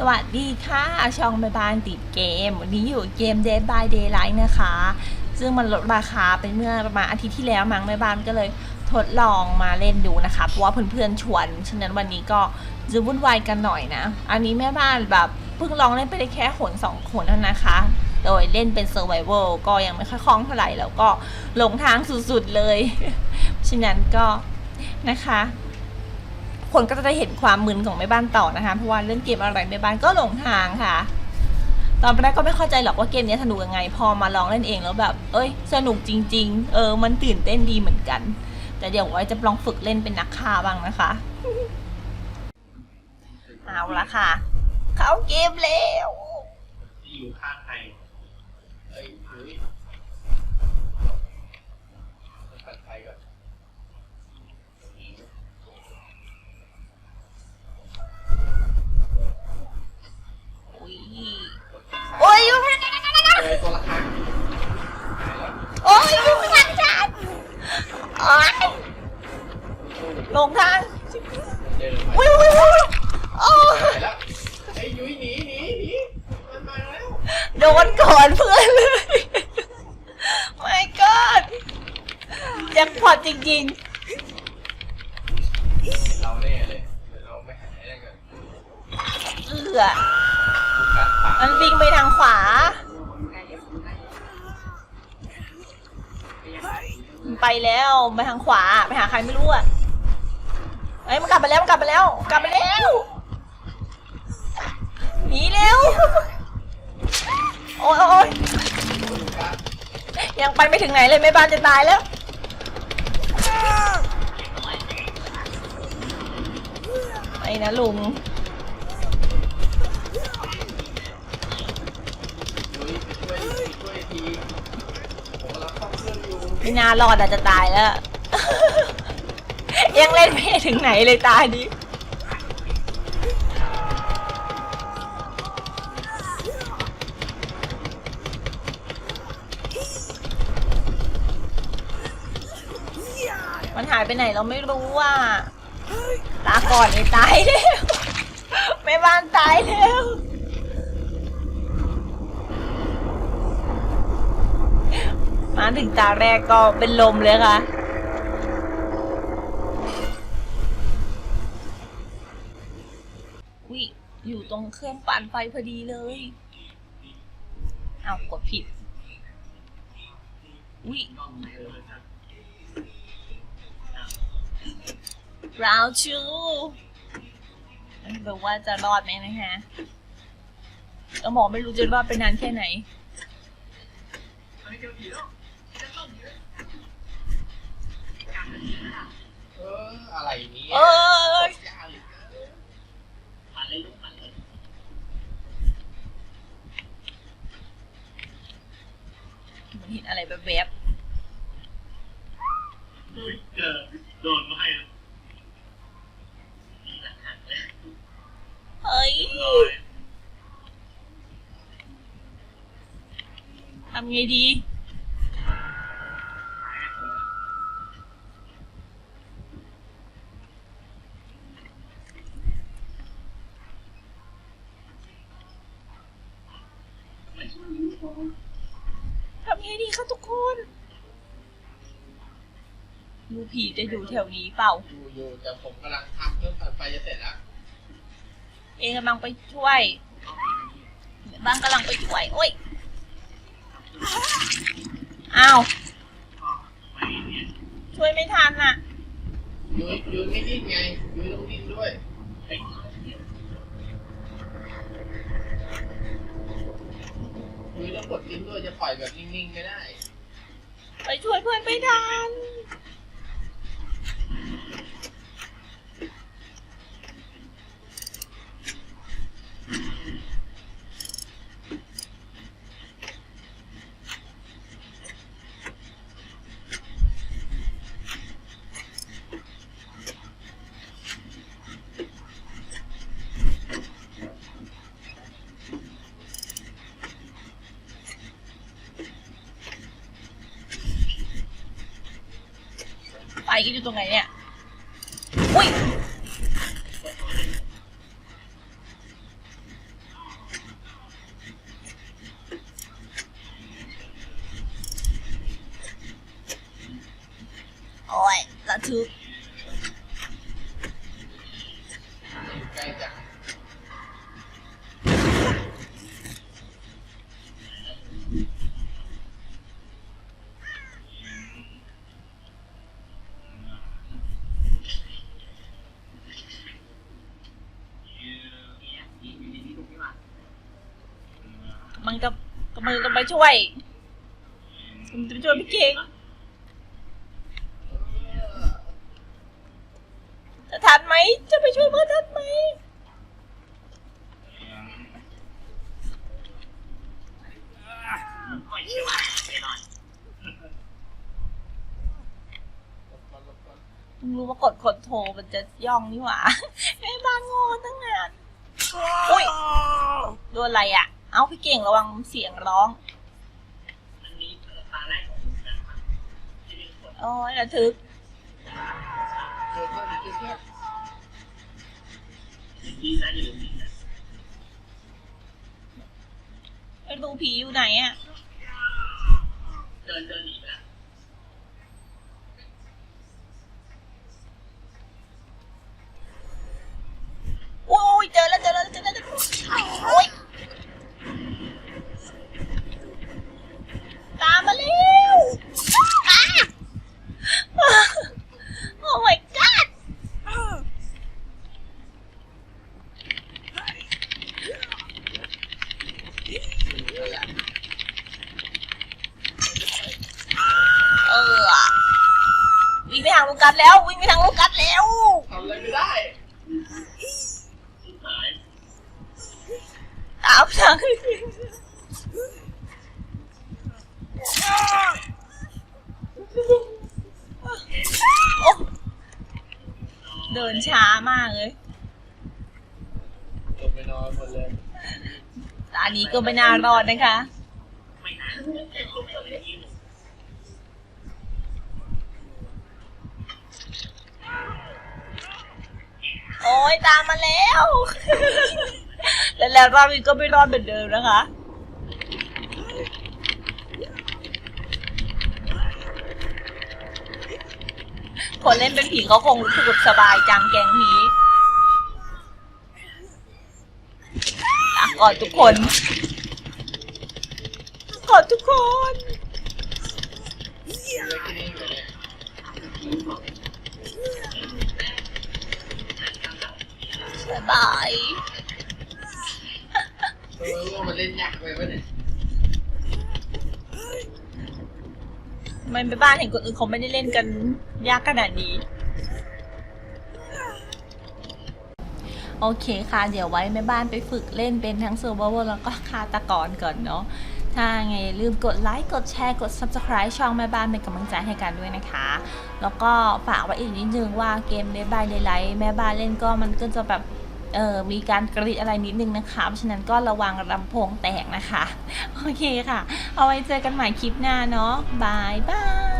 สวัสดีค่ะ ช่องแม่บ้านติดเกม วันนี้อยู่เกม Dead by Daylight นะคะ ซึ่งมันลดราคาเป็นเมื่อประมาณอาทิตย์ที่แล้วมั้งแม่บ้านก็เลยทดลองมาเล่นดูนะคะ เพราะว่าเพื่อนๆชวน ฉะนั้นวันนี้ก็จะวุ่นวายกันหน่อยนะ อันนี้แม่บ้านแบบเพิ่งลองเล่นไปได้แค่ขนสองขนเท่านั้นนะคะ โดยเล่นเป็น Survival ก็ยังไม่ค่อยคล่องเท่าไหร่แล้วก็หลงทางสุดๆเลย ฉะนั้นก็นะคะ คนก็จะได้เห็นความมึนของแม่บ้านต่อนะคะ เพราะว่าเล่นเกมอะไรแม่บ้านก็หลงทางค่ะ ตอนแรกก็ไม่เข้าใจหรอกว่าเกมนี้สนุกยังไง พอมาลองเล่นเองแล้วแบบ เอ้ย สนุกจริง ๆ เออ มันตื่นเต้นดีเหมือนกัน แต่เดี๋ยวไว้จะลองฝึกเล่นเป็นนักฆ่าบ้างนะคะ เอาละค่ะ เข้าเกมแล้วที่อยู่ข้างใคร เดินไปอุ้ยอุ้ยอุ้ยโอ้ยไปแล้วไอ้ยุ้ยหนีหนีหนีมันมาแล้ว โดนก่อนเพื่อนเลยไม่ก็แจ็คพอตจริงเราแน่เลยเดี๋ยวเราไม่หายได้กันๆเอือดูการฝังมันวิ่งไปทางขวา มันไปแล้วไปทางขวาไปหาใครไม่รู้อะ เอ้ยมันกลับไปแล้วมันกลับไปแล้ว กลับไปแล้วหนีเร็วโอ้ยโอ๊ยดูการยังไปไม่ถึงไหนเลยแม่บ้านจะตายแล้วไปนะลุงไปช่วยไปช่วยทีผมกำลังซ่อมเครื่องอยู่ไม่น่ารอดอาจจะตายแล้ว ยังเล่นไม่ถึงไหนเลยตายดิมันหายไปไหนเราไม่รู้ว่า ตาก่อนเลยตายแล้วแม่บ้านตายแล้วมาถึงตาแรกก็เป็นลมเลยค่ะ วิอยู่ตรง เครื่องปั่นไฟพอดีเลย เอาวกดผิดวิราวชูแบบว่าจะรอดไหมนะคะแล้วหมอไม่รู้จะรอดไปนานแค่ไหนเอออะไรเนี่ยเออ ยากเหลือเกินมาเลยลูกมาเลย มันเห็นอะไรแบบแบบ เจอโดนมาให้ๆเฮ้ยทำไงดี ทำไงดีคะทุกคน ดูผีจะอยู่แถวนี้เปล่า อยู่อยู่แต่ผมกำลังทำเครื่องตัดไฟจะเสร็จแล้ว เองกำลังไปช่วย บ้างกำลังไปช่วย โอ้ย อ้าว ช่วยไม่ทันน่ะยุ้ยยุ้ยไม่ดิ้นไงยุ้ยต้องดิ้นด้วยยุ้ยต้องกดดิ้นด้วยจะปล่อยแบบนิ่งๆไม่ได้ ไปช่วยเพื่อนไม่ทัน อ้ก็อยู่ตรงไหนเนี่ยอุ้ยโอ้ยระทึก กำลังจะไปช่วยมันจะไปช่วยพี่เก่งจะทันไหม จะไปช่วยเพื่อทันไหมหลบก่อนหลบก่อนเพิ่งรู้ว่ากดคอนโทรมันจะย่องนี่หว่าไอ้บ้านโง่ตั้งนานอุ้ยโดนอะไรอะ เอาพี่เก่งระวังเสียงร้องโอ้ยระทึกเจอเพื่อนเจอเพื่อนไปดูผีอยู่ไหนอะเดินเดินหนีไปแล้วโอ้ยเจอแล้วเจอแล้วโอ้ยตามมาเร็วอ้าโอ้ my god เออวิ่งไปทางลู กัสแล้ววิ่งไปทางลูกัสแล้วทำอะไรไม่ได้หายตามทางโอ้เดินช้ามากเลยหลบไปนอนหมดเลย ตอนนี้ก็ไม่น่ารอดนะคะ ไม่นานเจ็บลงไปเลยยิ้ม โอ้ยตามมาแล้ว แล้วแล้วรอบนี้ก็ไม่รอดเหมือนเดิมนะคะ คนเล่นเป็นผีเขาคงรู้สึกสบายจังแกงนี้อะกอดทุกคนกอทุกคน อยู่เลยที่นี่อยู่เลยสบายเออว่ามันเล่นยากไปวะเนี่ยทำไมไปบ้านเห็นคนอื่นเขาไม่ได้เล่นกันยากขนาดนี้ โอเคค่ะ เดี๋ยวไว้แม่บ้านไปฝึกเล่นเป็นทั้ง Survival แล้วก็ฆาตกรก่อนเนาะ ถ้าไงลืมกดไลค์ กดแชร์ กด Subscribe ช่องแม่บ้านเป็นกำลังใจให้กันด้วยนะคะ แล้วก็ฝากไว้อีกนิดนึงว่าเกมเลบายเลไลท์แม่บ้านเล่นก็มันก็จะแบบเออมีการกรีดอะไรนิดนึงนะคะ เพราะฉะนั้นก็ระวังลำโพงแตกนะคะ โอเคค่ะ เอาไว้เจอกันใหม่คลิปหน้าเนาะบายบาย